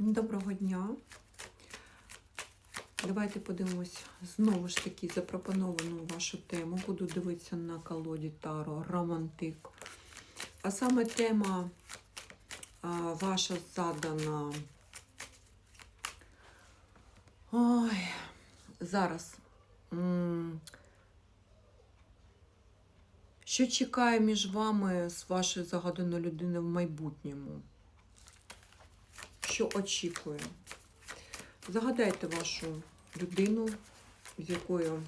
Доброго дня. Давайте подивимось знову ж таки запропоновану вашу тему. Буду дивитися на колоді Таро Романтик. А саме тема ваша задана. Ой, зараз. Що чекає між вами з вашою загаданою людиною в майбутньому? Що очікує? Загадайте вашу людину, з якою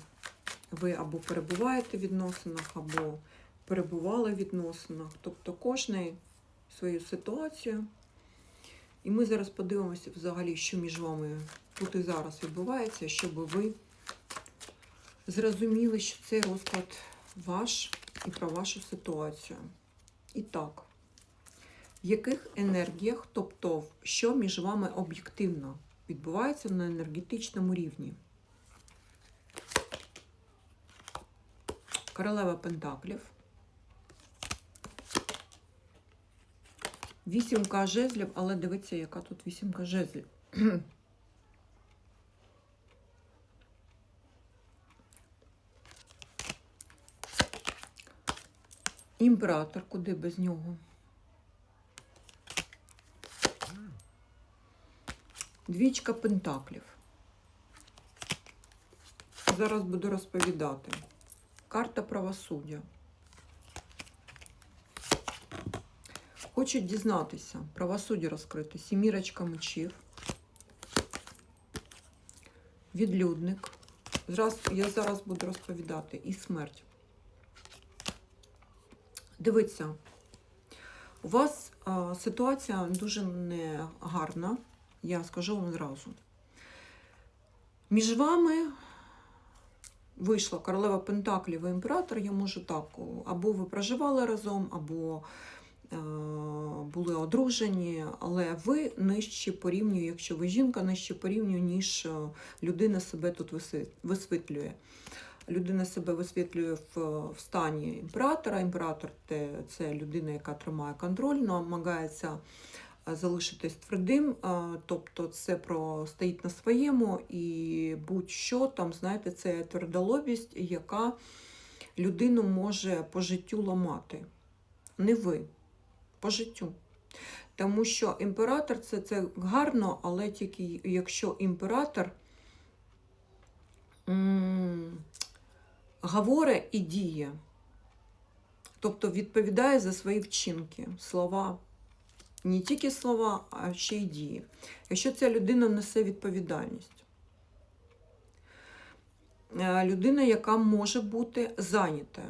ви або перебуваєте в відносинах, або перебували в відносинах. Тобто кожний свою ситуацію. І ми зараз подивимося взагалі, що між вами тут і зараз відбувається, щоб ви зрозуміли, що цей розклад ваш і про вашу ситуацію. І так, яких енергіях, тобто що між вами об'єктивно відбувається на енергетичному рівні? Королева Пентаклів. Вісімка жезлів, але дивіться, яка тут вісімка жезлів. Імператор, куди без нього? Двічка пентаклів. Зараз буду розповідати. Карта правосуддя. Хочуть дізнатися, правосуддя розкрите. Сімірочка мечів. Відлюдник. Зараз, я зараз буду розповідати. І смерть. Дивіться, у вас а, ситуація дуже негарна, я скажу вам зразу. Між вами вийшла королева Пентаклів і імператор, я можу так, або ви проживали разом, або е, були одружені, але ви нижче по рівню, якщо ви жінка, нижче по рівню, ніж е, людина себе тут висвітлює людина себе висвітлює в, в стані імператора. Імператор це людина, яка тримає контроль, намагається е, залишитись твердим, тобто це про стоїть на своєму і будь-що там, знаєте, це твердолобість, яка людину може по життю ламати. Не ви, по життю. Тому що імператор це, це гарно, але тільки якщо імператор говорить і діє. Тобто відповідає за свої вчинки, слова. Не тільки слова, а ще й дії. Якщо ця людина несе відповідальність. Е, Людина, яка може бути зайнята.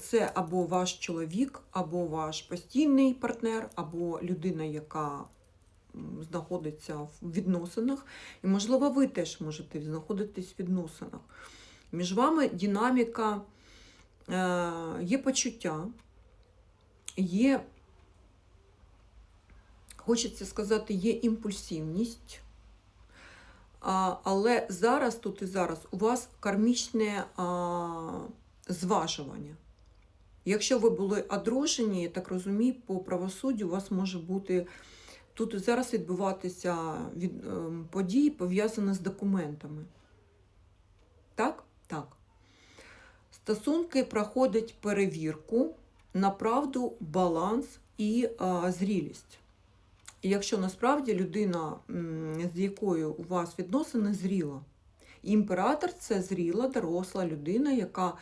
Це або ваш чоловік, або ваш постійний партнер, або людина, яка знаходиться в відносинах. І, можливо, ви теж можете знаходитись в відносинах. Між вами динаміка, е, є почуття, є, хочеться сказати, є імпульсивність. Але зараз, тут і зараз, у вас кармічне зважування. Якщо ви були одружені, я так розумію, по правосуддю у вас може бути тут і зараз відбуватися від, ем, події, пов'язані з документами. Так? Так. Стосунки проходять перевірку на правду, баланс і а, зрілість. І якщо насправді людина, з якою у вас відносини, зріла. Імператор це зріла, доросла людина, яка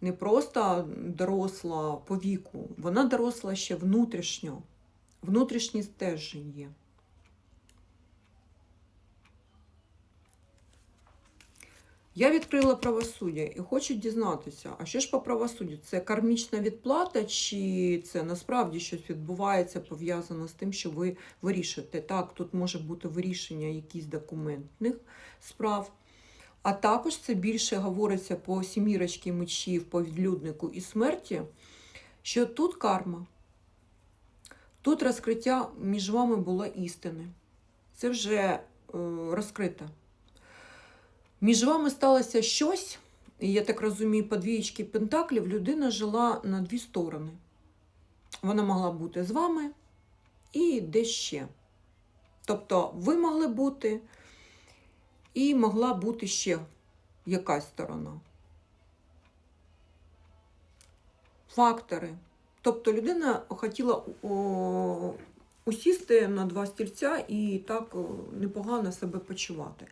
не просто доросла по віку, вона доросла ще внутрішньо. внутрішній стержень є. Я відкрила правосуддя і хочу дізнатися, а що ж по правосуддю? Це кармічна відплата, чи це насправді щось відбувається пов'язано з тим, що ви вирішуєте? Так, тут може бути вирішення якихось документних справ. А також це більше говориться по сімірочці мечів, по відлюднику і смерті, що тут карма. Тут розкриття між вами було істини. Це вже е, розкрите. Між вами сталося щось, і я так розумію, по двієчки пентаклів людина жила на дві сторони. Вона могла бути з вами і де ще. Тобто ви могли бути, і могла бути ще якась сторона. Фактори. Тобто людина хотіла о, усісти на два стільця і так непогано себе почувати.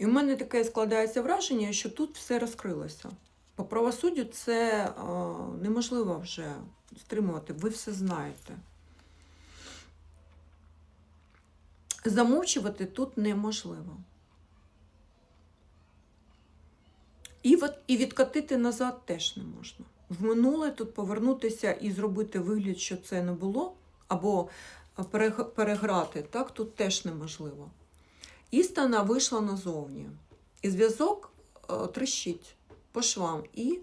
І в мене таке складається враження, що тут все розкрилося. По правосуддю це е, неможливо вже стримувати, ви все знаєте. Замовчувати тут неможливо. І, от- і відкотити назад теж не можна. В минуле тут повернутися і зробити вигляд, що це не було, або переграти, так тут теж неможливо. Істина вийшла назовні. І зв'язок е, трещить по швам. І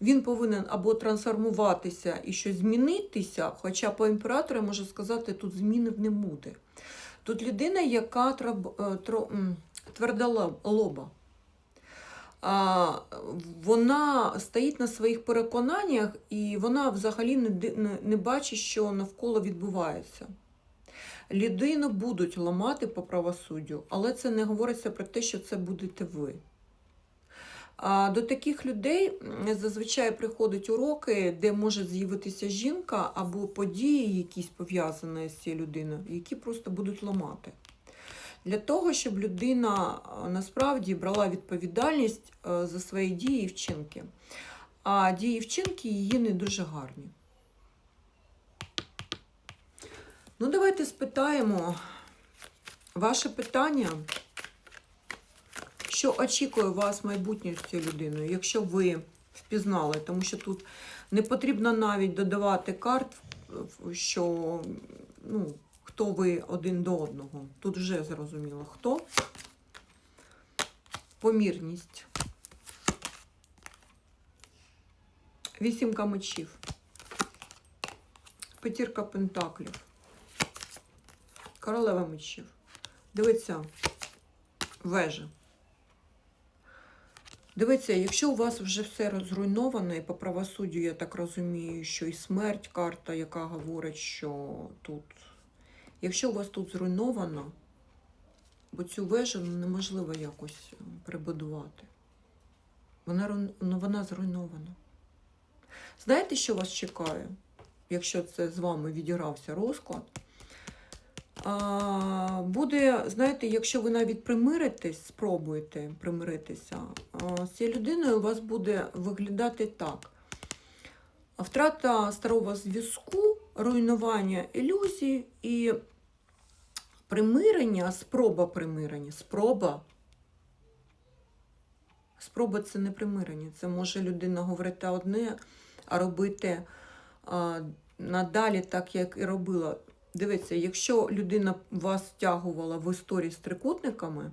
він повинен або трансформуватися і щось змінитися, хоча по імператору я можу сказати, тут зміни не буде. Тут людина, яка е, тверда лоба. Вона стоїть на своїх переконаннях, і вона взагалі не бачить, що навколо відбувається. Людину будуть ламати по правосуддю, але це не говориться про те, що це будете ви. До таких людей зазвичай приходять уроки, де може з'явитися жінка або події, якісь пов'язані з цією людиною, які просто будуть ламати. Для того, щоб людина насправді брала відповідальність е, за свої дії і вчинки. А дії вчинки її не дуже гарні. Ну, давайте спитаємо ваше питання. Що очікує вас майбутнє цією людиною, якщо ви впізнали, тому що тут не потрібно навіть додавати карт, що ну, хто ви один до одного. Тут вже зрозуміло хто. Помірність. Вісімка мечів. П'ятірка пентаклів. Королева мечів. Дивіться, вежа. Дивіться, якщо у вас вже все розруйновано, і по правосуддю, я так розумію, що і смерть карта, яка говорить, що тут. Якщо у вас тут зруйновано, бо цю вежу ну, неможливо якось перебудувати. Вона, ну, вона зруйнована. Знаєте, що вас чекає, якщо це з вами відігрався розклад? Буде, знаєте, якщо ви навіть примиритесь, спробуєте примиритися, з цією людиною у вас буде виглядати так. Втрата старого зв'язку, руйнування ілюзій і примирення, спроба примирення, спроба. Спроба це не примирення. Це може людина говорити одне, а робити а, надалі так, як і робила. Дивіться, якщо людина вас втягувала в історії з трикутниками,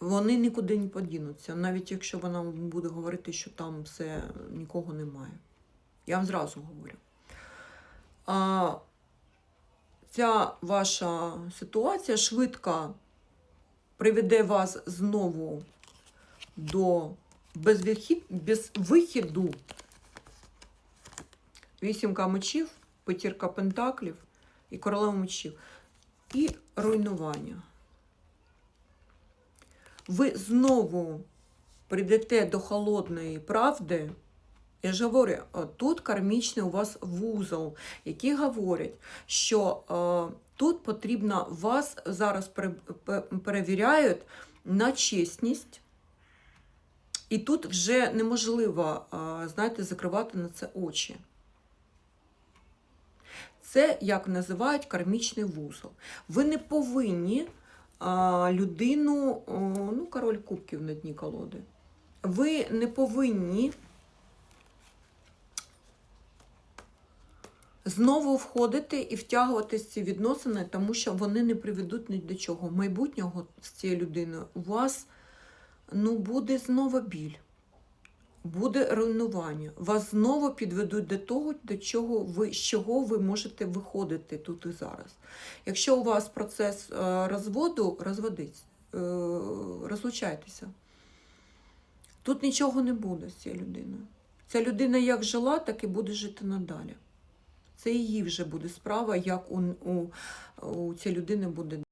вони нікуди не подінуться, навіть якщо вона буде говорити, що там все нікого немає. Я вам зразу говорю. А, ця ваша ситуація швидко приведе вас знову до безвихід, безвихіду. Вісімка мечів, п'ятірка пентаклів і королева мечів. І руйнування. Ви знову прийдете до холодної правди. Я ж говорю, тут кармічний у вас вузол, який говорить, що е, тут потрібно вас зараз пере- перевіряють на чесність, і тут вже неможливо, е, знаєте, закривати на це очі. Це, як називають, кармічний вузол. Ви не повинні а, людину, о, ну, король кубків на дні колоди. Ви не повинні знову входити і втягуватися в ці відносини, тому що вони не приведуть ні до чого. Майбутнього з цією людиною у вас ну, буде знову біль буде руйнування. Вас знову підведуть до того, до чого ви, з чого ви можете виходити тут і зараз. Якщо у вас процес е, розводу, розводиться, е, розлучайтеся. Тут нічого не буде з цією людиною. Ця людина як жила, так і буде жити надалі. Це її вже буде справа, як у, у, у цієї людини буде